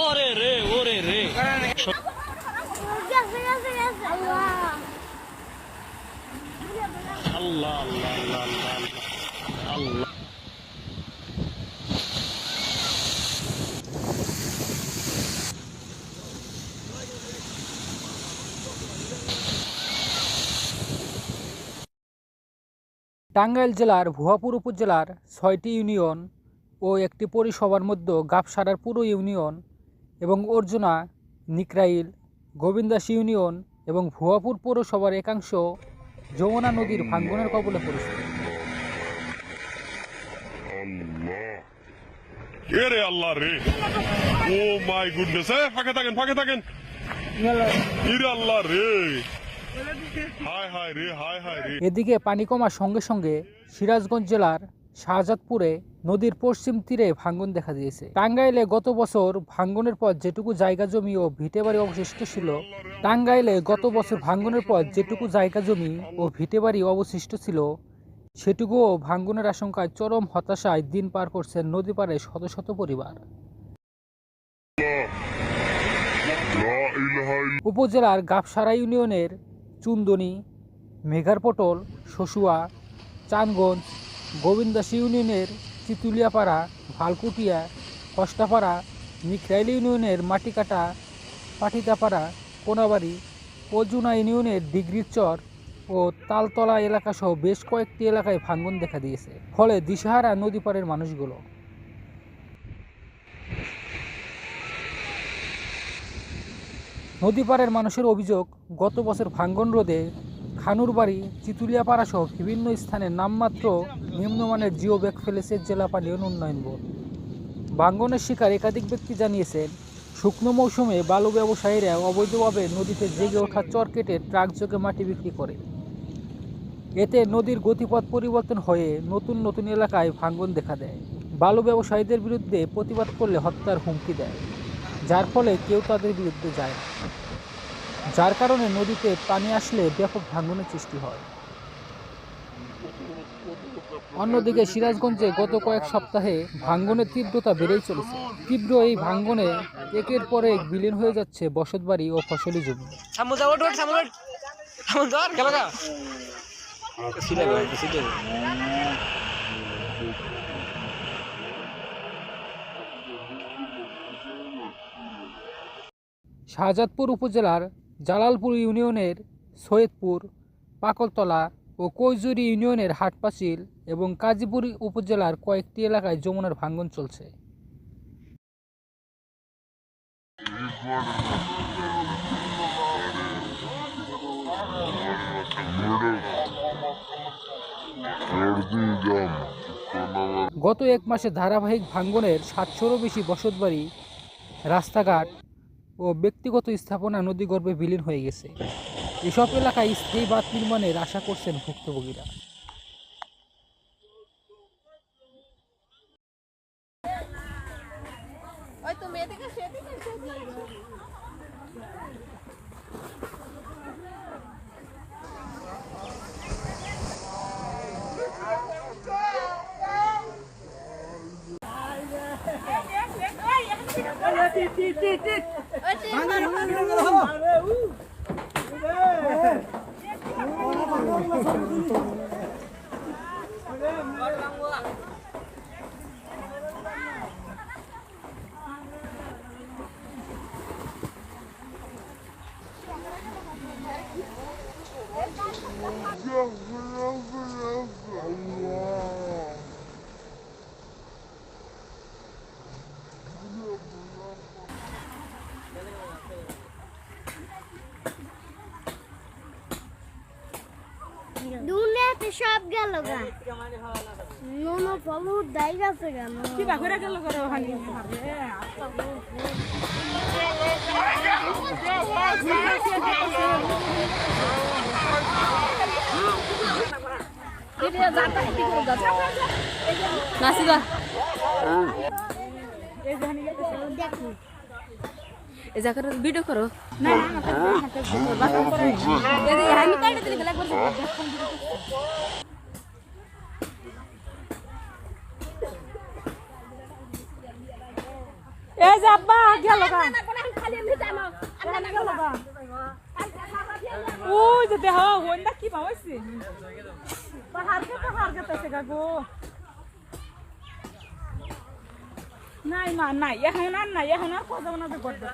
ওরে রে ওরে রে। টাঙ্গাইল জেলার ভুয়াপুর উপজেলার ছয়টি ইউনিয়ন ও একটি পরিসভার মধ্যে গাবসারার পুরো ইউনিয়ন এবং অর্জুনা নিকরাইল গোবিন্দাস ইউনিয়ন এবং ভুয়াপুর পৌরসভার একাংশ যমুনা নদীর ভাঙ্গনের কবলে পড়েছে। রে আল্লাহ রে? ও মাই গুডনেস। এ ফাঁকে থাকেন ফাঁকে থাকেন। ইরে আল্লাহ রে? রে রে। এদিকে পানি কমার সঙ্গে সঙ্গে সিরাজগঞ্জ জেলার শাহজাদপুরে নদীর পশ্চিম তীরে ভাঙ্গন দেখা দিয়েছে। টাঙ্গাইলে গত বছর ভাঙ্গনের পর যেটুকু জায়গা জমি ও ভিটেবাড়ি অবশিষ্ট ছিল, টাঙ্গাইলে গত বছর ভাঙ্গনের পর যেটুকু জায়গা জমি ও ভিটেবাড়ি অবশিষ্ট ছিল, সেটুকুও ভাঙ্গনের আশঙ্কায় চরম হতাশায় দিন পার করছেন নদী পাড়ে শত শত পরিবার। উপজেলার গাবসারা ইউনিয়নের চুন্দনি মেঘারপটল শশুয়া, চানগঞ্জ, গোবিন্দাস ইউনিয়নের চিতুলিয়াপাড়া ভালকুটিয়া, কষ্টাপাড়া নিকরাইল ইউনিয়নের মাটিকাটা, পাটিতাপাড়া, কোনাবাড়ি পজুনা ইউনিয়নের ডিগ্রির চর ও তালতলা এলাকাসহ বেশ কয়েকটি এলাকায় ভাঙ্গন দেখা দিয়েছে। ফলে দিশাহারা নদী পাড়ের মানুষগুলো নদীপাড়ের মানুষের অভিযোগ, গত বছর ভাঙ্গন রোধে খানুরবাড়ি চিতুলিয়াপাড়া সহ বিভিন্ন স্থানে নামমাত্র নিম্নমানের জিও ব্যাগ ফেলেছে জেলা পানি উন্নয়ন বোর্ড। ভাঙ্গনের শিকার একাধিক ব্যক্তি জানিয়েছেন, শুকনো মৌসুমে বালু ব্যবসায়ীরা অবৈধভাবে নদীতে জেগে ওঠা চর কেটে ট্রাক যোগে মাটি বিক্রি করে। এতে নদীর গতিপথ পরিবর্তন হয়ে নতুন নতুন এলাকায় ভাঙ্গন দেখা দেয়। বালু ব্যবসায়ীদের বিরুদ্ধে প্রতিবাদ করলে হত্যার হুমকি দেয়, যার ফলে কেউ তাদের বিরুদ্ধে যায় না। যার কারণে নদীতে পানি আসলে ব্যাপক ভাঙ্গনের সৃষ্টি হয়। অন্যদিকে সিরাজগঞ্জে গত কয়েক সপ্তাহে ভাঙ্গনের তীব্রতা বেড়েই চলেছে। তীব্র এই ভাঙ্গনে একের পর এক বিলীন হয়ে যাচ্ছে বসতবাড়ি ও ফসলি জমি। শাহজাদপুর উপজেলার জালালপুর ইউনিয়নের সৈয়দপুর, পাকলতলা ও কৈজুরি ইউনিয়নের হাটপাচিল এবং কাজীপুর উপজেলার কয়েকটি এলাকায় যমুনার ভাঙ্গন চলছে। গত এক মাসে ধারাবাহিক ভাঙ্গনের সাতশোরও বেশি বসতবাড়ি, রাস্তাঘাট ও ব্যক্তিগত স্থাপনা নদীগর্ভে বিলীন হয়ে গেছে। এসব এলাকায় স্থায়ী বাঁধ নির্মাণের আশা করছেন ভুক্তভোগীরা। Thank you. দুনিয়াতে সব গেল গা। নোনো ফলু দাই গেছে গা কি বাঘরে গেল করে ওখানে? নাসিবা দেখো। এই জায়গাটা ভিডিও করো। এই যে আব্বা গেল গা যে দেহ হইন্দা কি ভাবাইছি পাহাড় কে পাহাড় গা গো। নাই মা নাই এখন আর নাই এখন আর কথা না। করতে